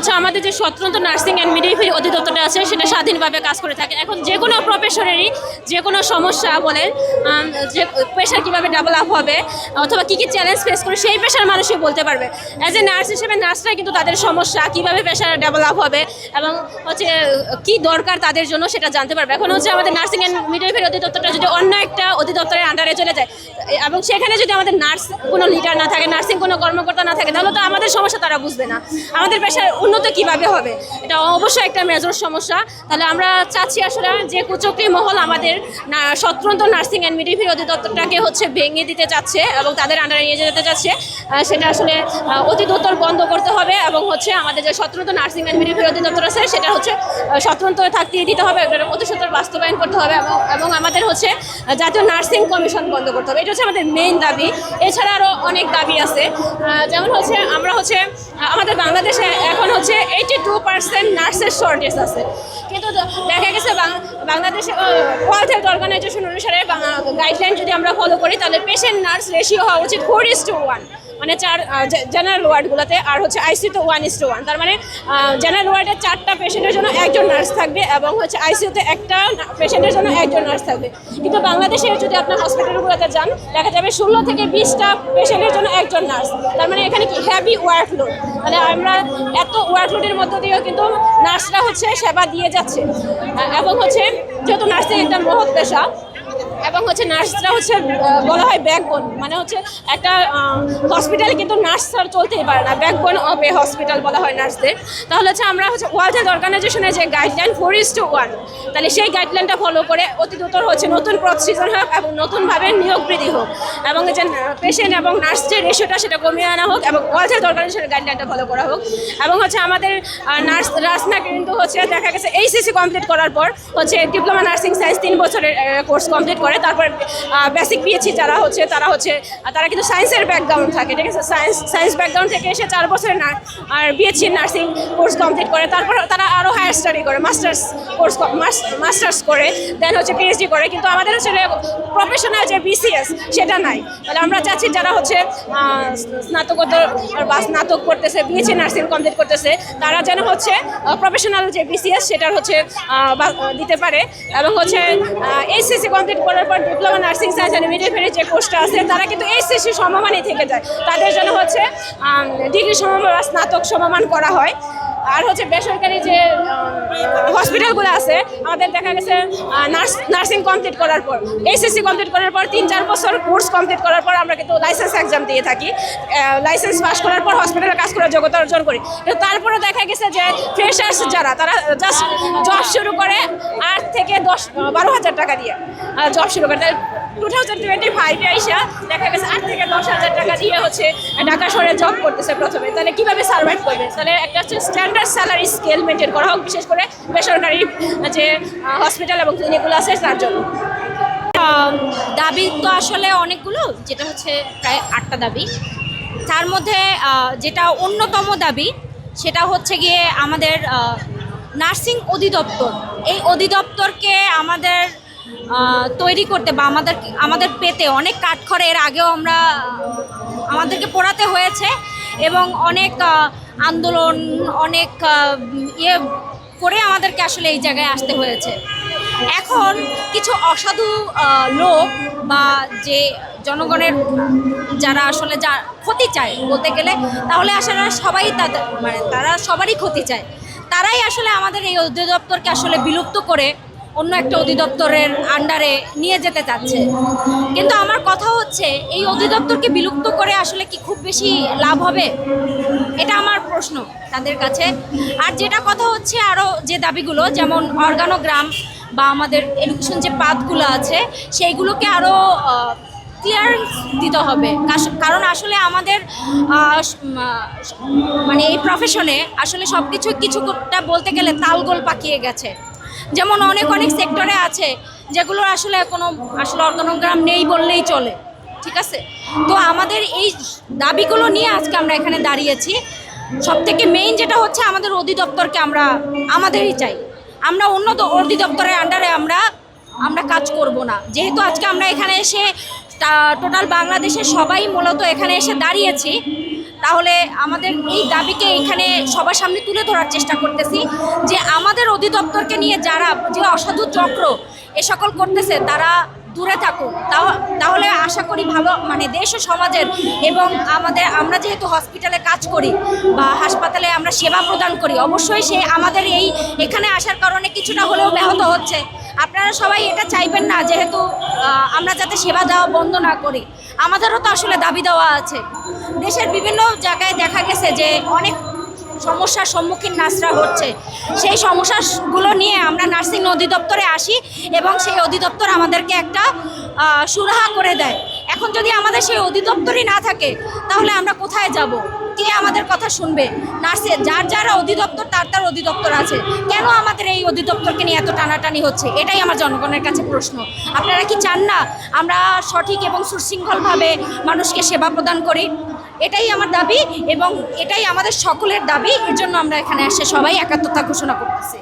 হচ্ছে আমাদের যে স্বতন্ত্র নার্সিং অ্যান্ড মিডওয়াইফারি অধিদপ্তরটা আছে, সেটা স্বাধীনভাবে কাজ করে থাকে। এখন যে কোনো প্রফেশনেরই যে কোনো সমস্যা বলেন যে পেশার কীভাবে ডেভেলপ হবে, অথবা কী কী চ্যালেঞ্জ ফেস করে সেই পেশার মানুষই বলতে পারবে। অ্যাজ এ নার্স হিসেবে নার্সরাই কিন্তু তাদের সমস্যা, কীভাবে পেশার ডেভেলপ হবে এবং হচ্ছে কি দরকার তাদের জন্য সেটা জানতে পারবে। এখন হচ্ছে আমাদের নার্সিং অ্যান্ড মিডওয়াইফারি অধিদপ্তরটা যদি অন্য একটা অধিদপ্তরের আন্ডারে চলে যায়, এবং সেখানে যদি আমাদের নার্স কোনো লিডার না থাকে নার্সিং কোনো কর্মকর্তা না থাকে, তাহলে তো আমাদের সমস্যা তারা বুঝবে না। আমাদের পেশার উন্নত কীভাবে হবে? এটা অবশ্যই একটা মেজর সমস্যা। তাহলে আমরা চাচ্ছি আসলে যে কুচক্রি মহল আমাদের স্বতন্ত্র নার্সিং অ্যান্ড মিডওয়াইফারি অধিদপ্তরটাকে হচ্ছে ভেঙে দিতে চাচ্ছে এবং তাদের আন্ডারে নিয়ে যেতে চাচ্ছে। সেটা আসলে অধিদপ্তর বন্ধ করতে হবে এবং হচ্ছে আমাদের যে স্বতন্ত্র নার্সিং অ্যান্ড মিডওয়াইফারি অধিদপ্তর আছে, সেটা হচ্ছে স্বতন্ত্র থাকতে দিতে হবে অতি সত্তর বাস্তবায়ন করতে হবে এবং আমাদের হচ্ছে জাতীয় নার্সিং কমিশন বন্ধ করতে হবে। এটা হচ্ছে আমাদের মেইন দাবি। এছাড়া আরও অনেক দাবি আছে। যেমন হচ্ছে আমরা হচ্ছে আমাদের বাংলাদেশে এখন হচ্ছে এইটি টু পার্সেন্ট নার্সের শর্টেজ আছে। কিন্তু দেখা গেছে বাংলাদেশে ওয়ার্ল্ড হেলথ অর্গানাইজেশন অনুসারে গাইডলাইন যদি আমরা ফলো করি, তাহলে পেশেন্ট নার্স রেশিও হওয়া উচিত ফোর ইস টু ওয়ান মানে চার জেনারেল ওয়ার্ডগুলোতে, আর হচ্ছে আইসিউতে ওয়ান ইস টু ওয়ান তার মানে জেনারেল ওয়ার্ডে চারটা পেশেন্টের জন্য একজন নার্স থাকবে এবং হচ্ছে আইসিউতে একটা পেশেন্টের জন্য একজন নার্স থাকবে। কিন্তু বাংলাদেশে যদি আপনার হসপিটালগুলোতে যান, দেখা যাবে ষোলো থেকে বিশটা পেশেন্টের জন্য একজন নার্স তার মানে এখানে কি হ্যাভি ওয়ার্কলোড মানে আমরা এত ওয়ার্কলোডের মধ্য দিয়েও কিন্তু নার্সরা হচ্ছে সেবা দিয়ে যাচ্ছে। এবং হচ্ছে যেহেতু নার্সিং একটা মহৎ পেশা এবং হচ্ছে নার্সরা হচ্ছে বলা হয় ব্যাকবোন মানে হচ্ছে একটা হসপিটালে কিন্তু নার্স ছাড়া চলতেই পারে না। ব্যাকবোন অফ এ হসপিটাল বলা হয় নার্সদের। তাহলে হচ্ছে আমরা হচ্ছে ওয়ার্ল্ড হেলথ অর্গানাইজেশনের যে guideline four is to one তাহলে সেই গাইডলাইনটা ফলো করে অতি দ্রুত হচ্ছে নতুন পদ সৃজন হোক এবং নতুনভাবে নিয়োগ বৃদ্ধি হোক। এবং যে পেশেন্ট এবং নার্স যে রেশিওটা সেটা কমিয়ে আনা হোক এবং ওয়ার্ল্ড হেলথ অর্গানাইজেশনের গাইডলাইনটা ফলো করা হোক। এবং হচ্ছে আমাদের নার্স নার্সরা কিন্তু হচ্ছে দেখা গেছে এইচএসসি কমপ্লিট করার পর হচ্ছে ডিপ্লোমা নার্সিং সায়েন্স তিন বছরের কোর্স কমপ্লিট করে। তারপর বেসিক পিএইচি যারা হচ্ছে, তারা হচ্ছে তারা কিন্তু সায়েন্সের ব্যাকগ্রাউন্ড থাকে, ঠিক আছে? সায়েন্স সায়েন্স ব্যাকগ্রাউন্ড থেকে এসে চার বছরের আর বিএসসি নার্সিং কোর্স কমপ্লিট করে, তারপর তারা আরও হায়ার স্টাডি করে মাস্টার্স কোর্স মাস্টার্স করে দেন হচ্ছে পিএইচডি করে, কিন্তু আমাদের হচ্ছে প্রফেশনাল যে বিসিএস সেটা নাই। তাহলে আমরা চাচ্ছি যারা হচ্ছে স্নাতকোত্তর বা স্নাতক করতেছে বিএসসি নার্সিং কমপ্লিট করতেছে, তারা যেন হচ্ছে প্রফেশনাল যে বিসিএস সেটার হচ্ছে দিতে পারে, এবং হচ্ছে এইচসিসি কমপ্লিট করার পর diploma nursing science and midwifery যে কোর্সটা আছে, তারা কিন্তু এইচএসসি সমমানই থেকে যায়। তাদের জন্য হচ্ছে ডিগ্রি সমমান বা স্নাতক সমমান করা হয়। আর হচ্ছে বেসরকারি যে হসপিটালগুলো আছে, আমাদের দেখা গেছে নার্স, নার্সিং কমপ্লিট করার পর এইচএসসি কমপ্লিট করার পর, তিন চার বছর কোর্স কমপ্লিট করার পর আমরা কিন্তু লাইসেন্স এক্সাম দিয়ে থাকি। লাইসেন্স পাস করার পর হসপিটালে কাজ করার যোগ্যতা অর্জন করি। তারপরে দেখা গেছে যে ফ্রেশার্স যারা, তারা জাস্ট জব শুরু করে আট থেকে দশ, বারো হাজার টাকা দিয়ে জব শুরু করে। টু থাউজেন্ড টোয়েন্টি ফাইভে আইসা দেখা গেছে আট থেকে দশ হাজার টাকা দিয়ে হচ্ছে ঢাকা শহরে জব করতেছে প্রথমে। তাহলে কীভাবে সার্ভাইভ করবে? তাহলে একটা হচ্ছে স্ট্যান্ডার্ড স্যালারি স্কেল মেনটেন করা হোক, বিশেষ করে বেসরকারি যে হসপিটাল এবং ক্লিনিকগুলো আছে তার জন্য। দাবি তো আসলে অনেকগুলো, যেটা হচ্ছে প্রায় আটটা দাবি। তার মধ্যে যেটা অন্যতম দাবি, সেটা হচ্ছে গিয়ে আমাদের নার্সিং অধিদপ্তর। এই অধিদপ্তরকে আমাদের তৈরি করতে বা আমাদের আমাদের পেতে। অনেক কাঠখড়ে এর আগেও আমরা আমাদেরকে পোড়াতে হয়েছে এবং অনেক আন্দোলন, অনেক ইয়ে করে আমাদেরকে আসলে এই জায়গায় আসতে হয়েছে। এখন কিছু অসাধু লোক বা যে জনগণের যারা আসলে যা ক্ষতি চায় বলতে গেলে, তাহলে আসলে সবাই তাদের মানে তারা সবারই ক্ষতি চায়। তারাই আসলে আমাদের এই অধিদপ্তরকে আসলে বিলুপ্ত করে অন্য একটা অধিদপ্তরের আন্ডারে নিয়ে যেতে চাচ্ছে। কিন্তু আমার কথা হচ্ছে, এই অধিদপ্তরকে বিলুপ্ত করে আসলে কি খুব বেশি লাভ হবে? এটা আমার প্রশ্ন তাদের কাছে। আর যেটা কথা হচ্ছে আরও যে দাবিগুলো, যেমন অর্গানোগ্রাম বা আমাদের এডুকেশন যে পাতগুলো আছে, সেইগুলোকে আরও ক্লিয়ারেন্স দিতে হবে। কারণ আসলে আমাদের মানে এই প্রফেশনে আসলে সব কিছু কিছুটা বলতে গেলে তালগোল পাকিয়ে গেছে। যেমন অনেক অনেক সেক্টরে আছে, যেগুলো আসলে কোনো, আসলে অর্গানোগ্রাম নেই বললেই চলে, ঠিক আছে? তো আমাদের এই দাবিগুলো নিয়ে আজকে আমরা এখানে দাঁড়িয়েছি। সব থেকে মেইন যেটা হচ্ছে, আমাদের অধিদপ্তরকে আমরা, আমাদেরই চাই। আমরা অন্য অধিদপ্তরের আন্ডারে আমরা আমরা কাজ করব না। যেহেতু আজকে আমরা এখানে এসে টোটাল বাংলাদেশের সবাই মূলত এখানে এসে দাঁড়িয়েছি তাহলে আমাদের এই দাবিকে এখানে সবার সামনে তুলে ধরার চেষ্টা করতেছি যে আমাদের অধিদপ্তরকে নিয়ে যারা যে অসাধু চক্র এ সকল করতেছে, তারা দূরে থাকুক। তাহ- তাহলে আশা করি ভালো মানে দেশ ও সমাজের এবং আমাদের, আমরা যেহেতু হসপিটালে কাজ করি বা হাসপাতালে আমরা সেবা প্রদান করি, অবশ্যই সে আমাদের এই এখানে আসার কারণে কিছুটা হলেও ব্যাহত হচ্ছে। আপনারা সবাই এটা চাইবেন না, যেহেতু আমরা যাতে সেবা দেওয়া বন্ধ না করি। আমাদেরও তো আসলে দাবি দেওয়া আছে। দেশের বিভিন্ন জায়গায় দেখা গেছে যে অনেক সমস্যার সম্মুখীন নার্সরা হচ্ছে। সেই সমস্যাগুলো নিয়ে আমরা নার্সিং অধিদপ্তরে আসি এবং সেই অধিদপ্তর আমাদেরকে একটা সুরাহা করে দেয়। এখন যদি আমাদের সেই অধিদপ্তরই না থাকে, তাহলে আমরা কোথায় যাব? কে আমাদের কথা শুনবে? নার্সের যার যারা অধিদপ্তর, তার তার অধিদপ্তর আছে। কেন আমাদের এই অধিদপ্তরকে নিয়ে এত টানাটানি হচ্ছে? এটাই আমার জনগণের কাছে প্রশ্ন। আপনারা কি চান না আমরা সঠিক এবং সুশৃঙ্খলভাবে মানুষকে সেবা প্রদান করি? এটাই আমার দাবি এবং এটাই আমাদের সকলের দাবি। এর জন্য আমরা এখানে এসে সবাই একাত্মতা ঘোষণা করতেছি।